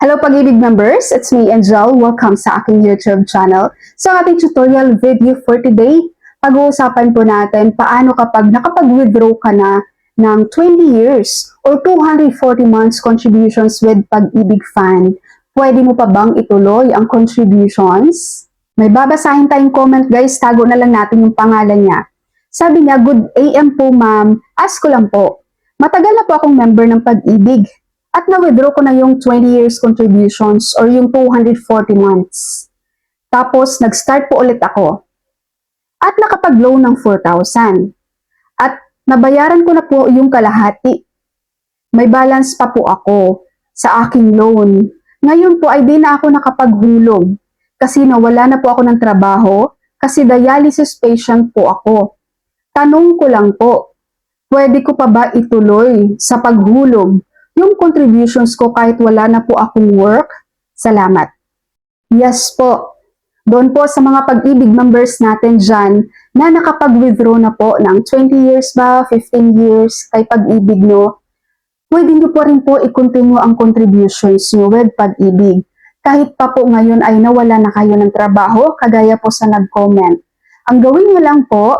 Hello Pag-ibig members, it's me Angel. Welcome sa aking YouTube channel. Sa ating tutorial video for today, pag-uusapan po natin paano kapag nakapag-withdraw ka na ng 20 years or 240 months contributions with Pag-ibig Fund. Pwede mo pa bang ituloy ang contributions? May babasahin tayong comment guys, tago na lang natin yung pangalan niya. Sabi niya, good AM po ma'am, ask ko lang po. Matagal na po akong member ng Pag-ibig at na-withdraw ko na yung 20 years contributions or yung 240 months. Tapos, nag-start po ulit ako. At nakapag-loan ng 4,000. At nabayaran ko na po yung kalahati. May balance pa po ako sa aking loan. Ngayon po ay di na ako nakapaghulog kasi nawala na po ako ng trabaho kasi dialysis patient po ako. Tanong ko lang po, pwede ko pa ba ituloy sa paghulog yung contributions ko kahit wala na po akong work? Salamat. Yes po. Doon po sa mga pag-ibig members natin dyan na nakapag-withdraw na po ng 20 years ba, 15 years kay pag-ibig no, pwede nyo po rin po i-continue ang contributions nyo with pag-ibig. Kahit pa po ngayon ay nawala na kayo ng trabaho, kagaya po sa nag-comment. Ang gawin nyo lang po,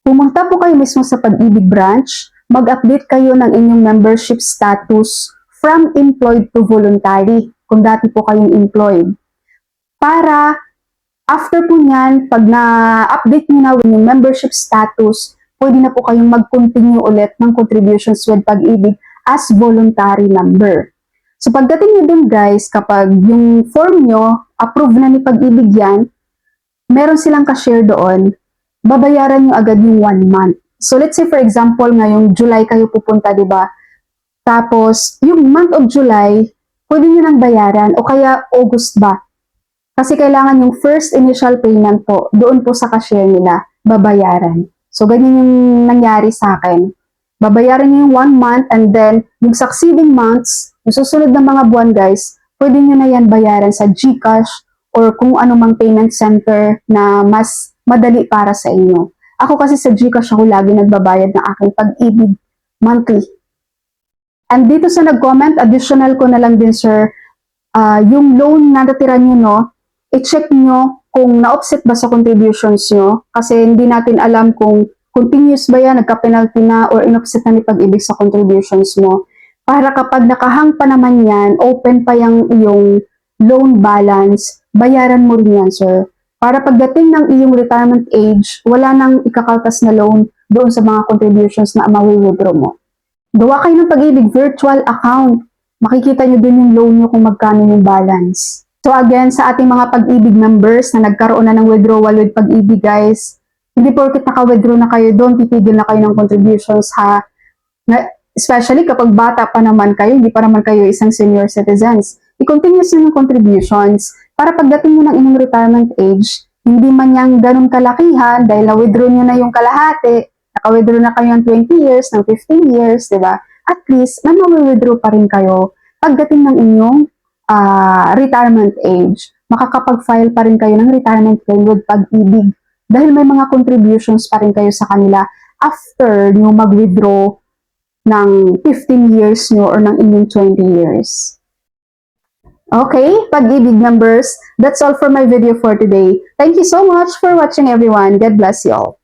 pumunta po kayo mismo sa pag-ibig branch, mag-update kayo ng inyong membership status from employed to voluntary, kung dati po kayong employed. Para after po niyan, pag na-update nyo na yung membership status, pwede na po kayong mag-continue ulit ng contributions with pag-ibig as voluntary member. So pagdating nyo dun guys, kapag yung form nyo, approve na ni pag-ibig yan, meron silang ka-share doon, babayaran nyo agad yung one month. So let's say for example, ngayong July kayo pupunta, di ba? Tapos, yung month of July, pwede nyo nang bayaran o kaya August ba? Kasi kailangan yung first initial payment po, doon po sa cashier nila, babayaran. So, ganyan yung nangyari sa akin. Babayaran nyo yung one month and then yung succeeding months, yung susunod na mga buwan guys, pwede nyo na yan bayaran sa GCash or kung anumang payment center na mas madali para sa inyo. Ako kasi sa GCash ako lagi nagbabayad ng aking pag-ibig monthly. And dito sa nag-comment, additional ko na lang din sir, ah, yung loan na natira nyo, no, i-check nyo kung na-offset ba sa contributions nyo kasi hindi natin alam kung continuous ba yan, nagka-penalty na or in-offset na ni pag-ibig sa contributions mo. Para kapag nakahang pa naman yan, open pa yung iyong loan balance, bayaran mo rin yan, sir. Para pagdating ng iyong retirement age, wala nang ikakaltas na loan doon sa mga contributions na mawi-withdraw mo. Gawa kayo ng pag-ibig virtual account. Makikita nyo din yung loan nyo kung magkano yung balance. So again, sa ating mga pag-ibig members na nagkaroon na ng withdrawal with pag-ibig guys, hindi porket naka-withdraw na kayo doon, titigil na kayo ng contributions ha. Na, especially kapag bata pa naman kayo, hindi pa naman kayo isang senior citizens. I-continue nyo yung contributions para pagdating mo ng inyong retirement age, hindi man yang ganun kalakihan dahil na-withdraw nyo na yung kalahati, naka-withdraw na kayo ng 20 years, ng 15 years, di ba? At least, na withdraw pa rin kayo pagdating ng inyong ah, retirement age. Makakapag-file pa rin kayo ng retirement claim with pag-ibig dahil may mga contributions pa rin kayo sa kanila after nyo mag-withdraw ng 15 years nyo or ng inyong 20 years. Okay, pag-ibig members, that's all for my video for today. Thank you so much for watching everyone. God bless you all.